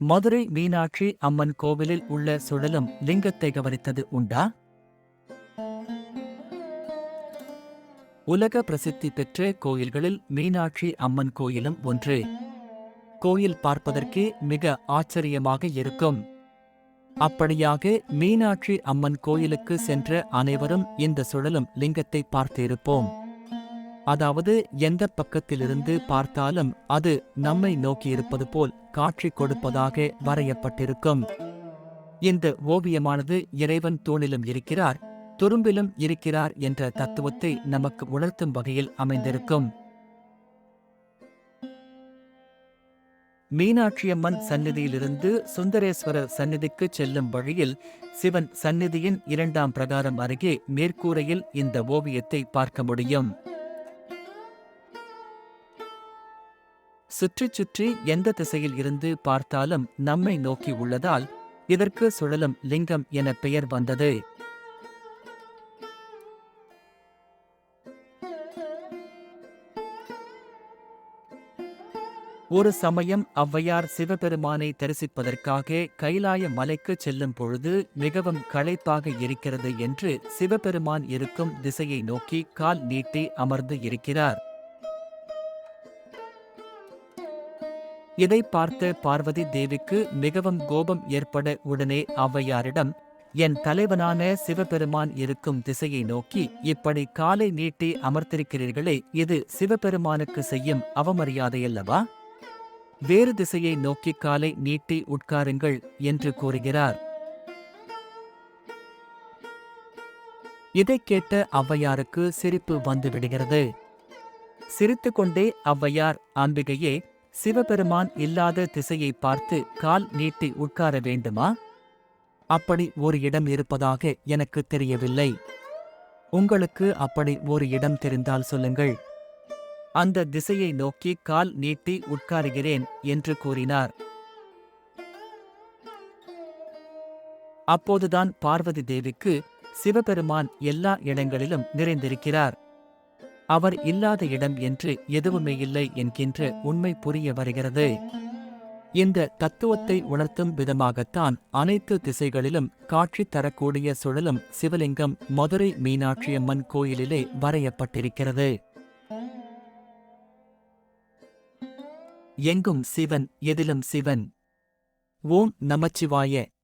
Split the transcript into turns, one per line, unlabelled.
மதுரை மீனாட்சி அம்மன் கோவிலில் உள்ள சுழலும் லிங்கத்தை கவனித்தது உண்டா? உலக பிரசித்தி பெற்ற கோயில்களில் மீனாட்சி அம்மன் கோயிலும் ஒன்று. கோயில் பார்ப்பதற்கே மிக ஆச்சரியமாக இருக்கும். அப்படியாக மீனாட்சி அம்மன் கோயிலுக்கு சென்ற அனைவரும் இந்த சுழலும் லிங்கத்தை பார்த்திருப்போம். அதாவது எந்த பக்கத்திலிருந்து பார்த்தாலும் அது நம்மை நோக்கியிருப்பது போல் காட்சி கொடுப்பதாக வரையப்பட்டிருக்கும். இந்த ஓவியமானது இறைவன் தூணிலும் இருக்கிறார் துரும்பிலும் இருக்கிறார் என்ற தத்துவத்தை நமக்கு உணர்த்தும் வகையில் அமைந்திருக்கும். மீனாட்சியம்மன் சந்நிதியிலிருந்து சுந்தரேஸ்வரர் சந்நிதிக்கு செல்லும் வழியில் சிவன் சந்நிதியின் இரண்டாம் பிரகாரம் அருகே மேற்கூரையில் இந்த ஓவியத்தை பார்க்க முடியும். சுற்றி சுற்றி எந்த திசையில் இருந்து பார்த்தாலும் நம்மை நோக்கி உள்ளதால் இதற்கு சுழலும் லிங்கம் என பெயர் வந்தது. ஒரு சமயம் ஔவையார் சிவபெருமானை தரிசிப்பதற்காக கைலாய மலைக்கு செல்லும் பொழுது மிகவும் களைப்பாக இருக்கிறது என்று சிவபெருமான் இருக்கும் திசையை நோக்கி கால் நீட்டி அமர்ந்து இருக்கிறார். இதை பார்த்த பார்வதி தேவிக்கு மிகவும் கோபம் ஏற்பட உடனே ஔவையாரிடம் என் தலைவனான சிவபெருமான் இருக்கும் திசையை நோக்கி இப்படி காலை நீட்டி அமர்த்திருக்கிறீர்களே இது சிவபெருமானுக்கு செய்யும் அவமரியாதையல்லவா வேறு திசையை நோக்கி காலை நீட்டி உட்காருங்கள் என்று கூறுகிறார். இதைக் கேட்ட ஔவையாருக்கு சிரிப்பு வந்துவிடுகிறது. சிரித்துக்கொண்டே ஔவையார் அம்பிகையே சிவபெருமான் இல்லாத திசையை பார்த்து கால் நீட்டி உட்கார வேண்டுமா? அப்படி ஒரு இடம் இருப்பதாக எனக்கு தெரியவில்லை. உங்களுக்கு அப்படி ஒரு இடம் தெரிந்தால் சொல்லுங்கள். அந்த திசையை நோக்கி கால் நீட்டி உட்காருகிறேன் என்று கூறினார். அப்போதுதான் பார்வதி தேவிக்கு சிவபெருமான் எல்லா இடங்களிலும் நிறைந்திருக்கிறார். அவர் இல்லாத இடம் என்று எதுவுமே இல்லை என்கின்ற உண்மை புரிய வருகிறது. இந்த தத்துவத்தை உணர்த்தும் விதமாகத்தான் அனைத்து திசைகளிலும் காட்சி தரக்கூடிய சுழலும் சிவலிங்கம் மதுரை மீனாட்சியம்மன் கோயிலிலே வரையப்பட்டிருக்கிறது. எங்கும் சிவன் எதிலும் சிவன். ஓம் நமச்சிவாய.